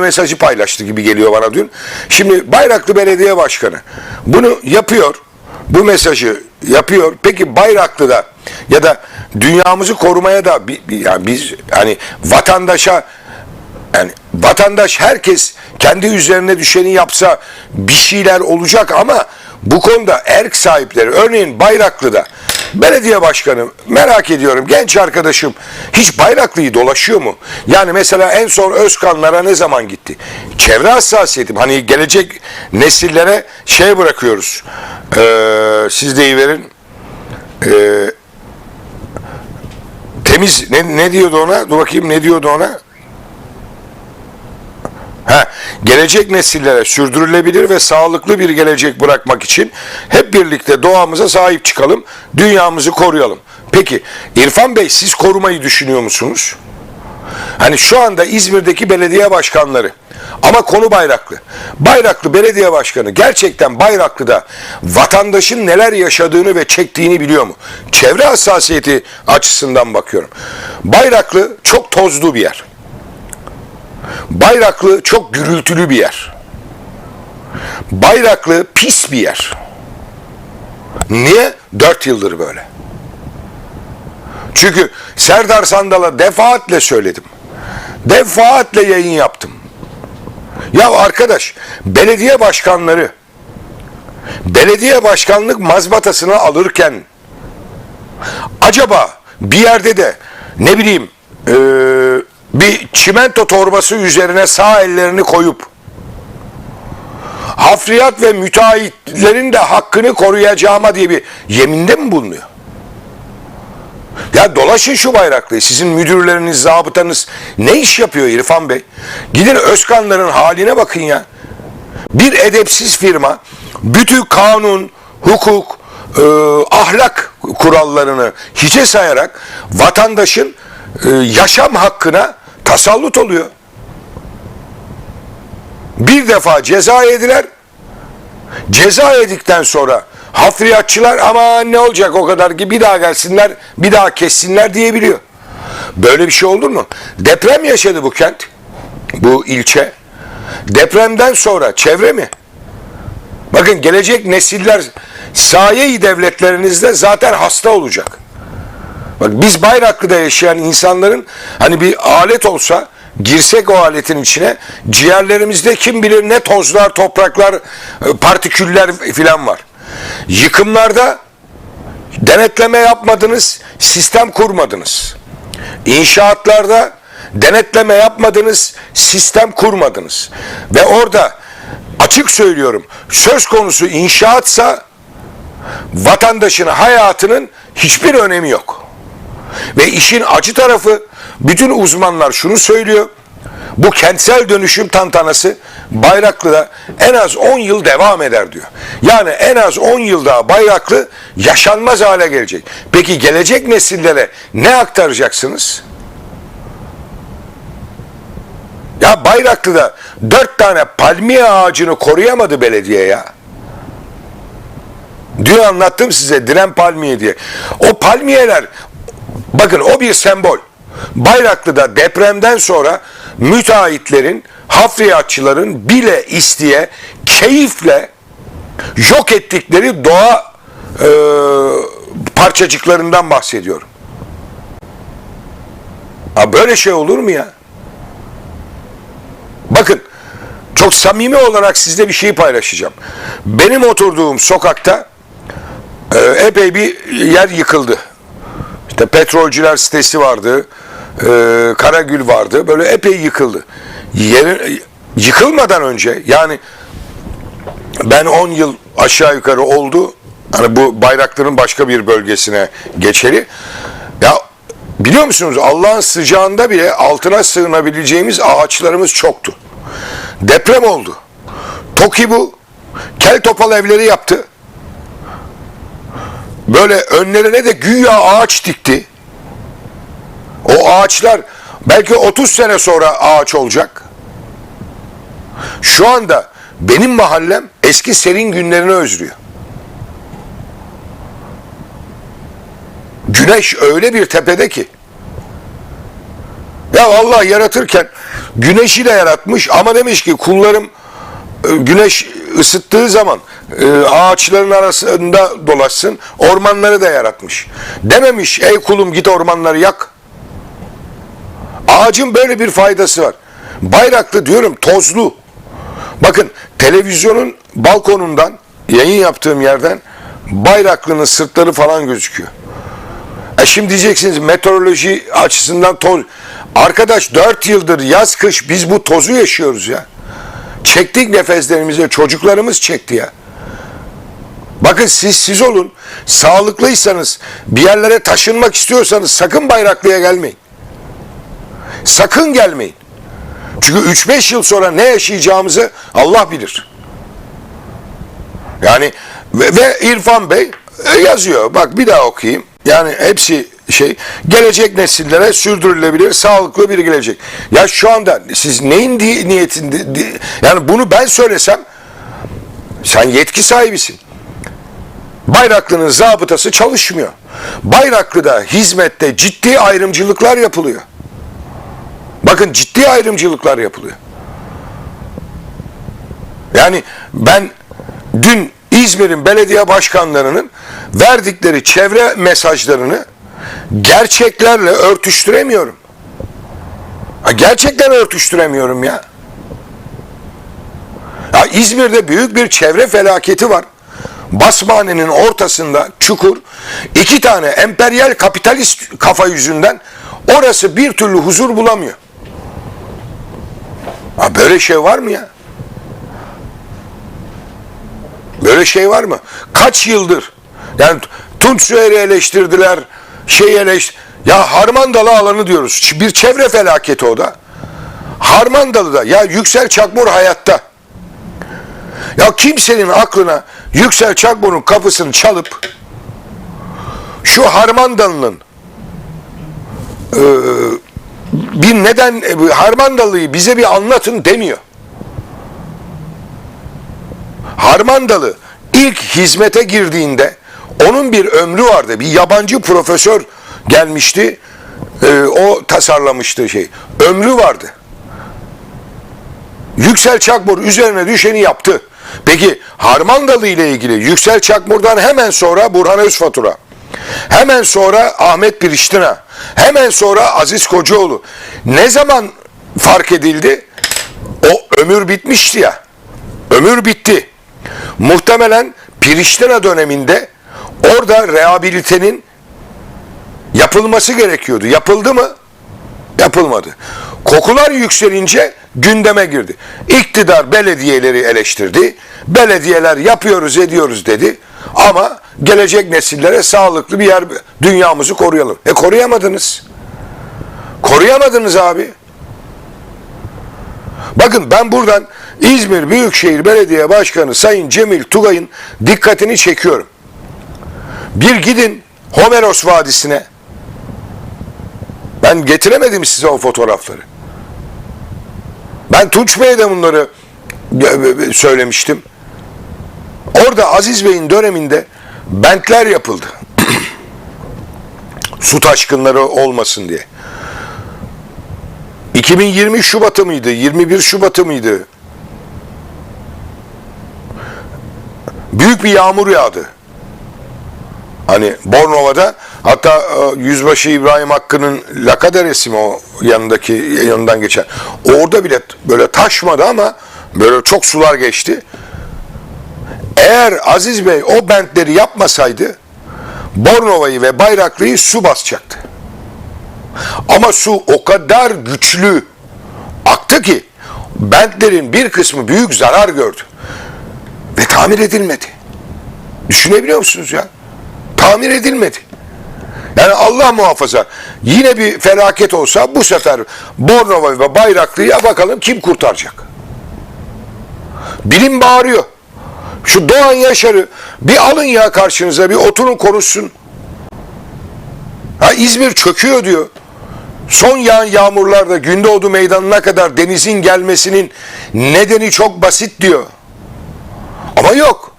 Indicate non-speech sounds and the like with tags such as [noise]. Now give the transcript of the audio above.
mesajı paylaştı gibi geliyor bana dün. Şimdi Bayraklı Belediye Başkanı bunu yapıyor. Bu mesajı yapıyor. Peki Bayraklı'da ya da dünyamızı korumaya da yani biz hani vatandaşa yani vatandaş herkes kendi üzerine düşeni yapsa bir şeyler olacak ama bu konuda erk sahipleri örneğin Bayraklı'da belediye başkanı merak ediyorum genç arkadaşım hiç Bayraklı'yı dolaşıyor mu? Yani mesela en son Özkanlara ne zaman gitti? Çevre hassasiyetim hani gelecek nesillere şey bırakıyoruz. Ee, siz de iyi verin. Ee, temiz ne, ne diyordu ona? Dur bakayım ne diyordu ona? Ha, gelecek nesillere sürdürülebilir ve sağlıklı bir gelecek bırakmak için hep birlikte doğamıza sahip çıkalım, dünyamızı koruyalım. Peki İrfan Bey siz korumayı düşünüyor musunuz? Hani şu anda İzmir'deki belediye başkanları ama konu Bayraklı. Bayraklı belediye başkanı gerçekten Bayraklı'da vatandaşın neler yaşadığını ve çektiğini biliyor mu? Çevre hassasiyeti açısından bakıyorum. Bayraklı çok tozlu bir yer. Bayraklı çok gürültülü bir yer. Bayraklı pis bir yer. Niye? Dört yıldır böyle. Çünkü Serdar Sandal'a defaatle söyledim. Defaatle yayın yaptım. Ya arkadaş, belediye başkanları belediye başkanlık mazbatasını alırken acaba bir yerde de ne bileyim bir çimento torbası üzerine sağ ellerini koyup hafriyat ve müteahhitlerin de hakkını koruyacağıma diye bir yeminde mi bulunuyor? Ya dolaşın şu bayraklığı. Sizin müdürleriniz, zabıtanız ne iş yapıyor İrfan Bey? Gidin Özkanların haline bakın ya. Bir edepsiz firma bütün kanun, hukuk, e, ahlak kurallarını hiçe sayarak vatandaşın e, yaşam hakkına tasallut oluyor. Bir defa ceza yediler. Ceza yedikten sonra hafriyatçılar ama ne olacak o kadar ki bir daha gelsinler bir daha kessinler diyebiliyor. Böyle bir şey olur mu? Deprem yaşadı bu kent. Bu ilçe. Depremden sonra çevre mi? Bakın gelecek nesiller sayeyi devletlerinizde zaten hasta olacak. Bak biz Bayraklı'da yaşayan insanların hani bir alet olsa girsek o aletin içine ciğerlerimizde kim bilir ne tozlar, topraklar, e, partiküller filan var. Yıkımlarda denetleme yapmadınız, sistem kurmadınız. İnşaatlarda denetleme yapmadınız, sistem kurmadınız. Ve orada açık söylüyorum söz konusu inşaatsa vatandaşın hayatının hiçbir önemi yok. Ve işin acı tarafı bütün uzmanlar şunu söylüyor. Bu kentsel dönüşüm tantanası Bayraklı'da en az 10 yıl devam eder diyor. Yani en az 10 yıl daha Bayraklı yaşanmaz hale gelecek. Peki gelecek nesillere ne aktaracaksınız? Ya Bayraklı'da 4 tane palmiye ağacını koruyamadı belediye ya. Dün anlattım size diren palmiye diye. O palmiyeler bakın o bir sembol. Bayraklı'da depremden sonra müteahhitlerin, hafriyatçıların bile isteye, keyifle yok ettikleri doğa e, parçacıklarından bahsediyorum. Ha böyle şey olur mu ya? Bakın çok samimi olarak sizle bir şey paylaşacağım. Benim oturduğum sokakta e, epey bir yer yıkıldı. İşte petrolcüler sitesi vardı, e, Karagül vardı. Böyle epey yıkıldı. Yerin, yıkılmadan önce yani ben 10 yıl aşağı yukarı oldu. Hani bu bayrakların başka bir bölgesine geçeli. Ya biliyor musunuz Allah'ın sıcağında bile altına sığınabileceğimiz ağaçlarımız çoktu. Deprem oldu. TOKİ bu. Kel topal evleri yaptı. Böyle önlerine de güya ağaç dikti. O ağaçlar belki 30 sene sonra ağaç olacak. Şu anda benim mahallem eski serin günlerini özlüyor. Güneş öyle bir tepede ki. Ya Allah yaratırken güneşi de yaratmış ama demiş ki kullarım e, güneş ısıttığı zaman e, ağaçların arasında dolaşsın ormanları da yaratmış. Dememiş ey kulum git ormanları yak. Ağacın böyle bir faydası var. Bayraklı diyorum tozlu. Bakın televizyonun balkonundan yayın yaptığım yerden bayraklının sırtları falan gözüküyor. E şimdi diyeceksiniz meteoroloji açısından toz. Arkadaş 4 yıldır yaz kış biz bu tozu yaşıyoruz ya. Çektik nefeslerimize çocuklarımız çekti ya. Bakın siz siz olun. Sağlıklıysanız bir yerlere taşınmak istiyorsanız sakın bayraklıya gelmeyin. Sakın gelmeyin. Çünkü 3-5 yıl sonra ne yaşayacağımızı Allah bilir. Yani ve, ve İrfan Bey e, yazıyor. Bak bir daha okuyayım. Yani hepsi şey gelecek nesillere sürdürülebilir sağlıklı bir gelecek. Ya şu anda siz neyin niyetinde yani bunu ben söylesem sen yetki sahibisin. Bayraklı'nın zabıtası çalışmıyor. Bayraklı'da hizmette ciddi ayrımcılıklar yapılıyor. Bakın ciddi ayrımcılıklar yapılıyor. Yani ben dün İzmir'in belediye başkanlarının verdikleri çevre mesajlarını gerçeklerle örtüştüremiyorum. Gerçekten örtüştüremiyorum ya. Ya İzmir'de büyük bir çevre felaketi var. Basmane'nin ortasında çukur. iki tane emperyal kapitalist kafa yüzünden orası bir türlü huzur bulamıyor. Ha böyle şey var mı ya? Böyle şey var mı? Kaç yıldır? Yani Tunç Süheyri eleştirdiler, şey eleştir... Ya Harmandalı alanı diyoruz. Bir çevre felaketi o da. Harmandalı'da ya Yüksel Çakmur hayatta. Ya kimsenin aklına Yüksel Çakmur'un kapısını çalıp şu Harmandalı'nın e, bir neden e, Harmandalı'yı bize bir anlatın demiyor. Harmandalı ilk hizmete girdiğinde onun bir ömrü vardı. Bir yabancı profesör gelmişti. e, o tasarlamıştı şey. Ömrü vardı. Yüksel Çakmur üzerine düşeni yaptı. Peki Harmandalı ile ilgili Yüksel Çakmur'dan hemen sonra Burhan Özfatura, hemen sonra Ahmet Piriştina, hemen sonra Aziz Kocaoğlu. Ne zaman fark edildi? O ömür bitmişti ya. Ömür bitti. Muhtemelen Piriştina döneminde orada rehabilitenin yapılması gerekiyordu. Yapıldı mı? Yapılmadı. Kokular yükselince gündeme girdi. İktidar belediyeleri eleştirdi. Belediyeler yapıyoruz ediyoruz dedi. Ama gelecek nesillere sağlıklı bir yer dünyamızı koruyalım. E koruyamadınız. Koruyamadınız abi. Bakın ben buradan İzmir Büyükşehir Belediye Başkanı Sayın Cemil Tugay'ın dikkatini çekiyorum. Bir gidin Homeros Vadisi'ne. Ben getiremedim size o fotoğrafları. Ben Tunç Bey'e de bunları söylemiştim. Orada Aziz Bey'in döneminde bentler yapıldı. [clears throat] Su taşkınları olmasın diye. 2020 Şubat'ı mıydı? 21 Şubat'ı mıydı? Büyük bir yağmur yağdı. Hani Bornova'da hatta e, Yüzbaşı İbrahim Hakkı'nın Laka Deresi mi o yanındaki yanından geçen. Orada bile böyle taşmadı ama böyle çok sular geçti. Eğer Aziz Bey o bentleri yapmasaydı Bornova'yı ve Bayraklı'yı su basacaktı. Ama su o kadar güçlü aktı ki bentlerin bir kısmı büyük zarar gördü. Ve tamir edilmedi. Düşünebiliyor musunuz ya? Tamir edilmedi. Yani Allah muhafaza yine bir felaket olsa bu sefer Bornova ve Bayraklı'ya bakalım kim kurtaracak? Bilim bağırıyor. Şu Doğan Yaşar'ı bir alın ya karşınıza bir oturun konuşsun. Ha İzmir çöküyor diyor. Son yağan yağmurlarda Gündoğdu meydanına kadar denizin gelmesinin nedeni çok basit diyor. Ama yok.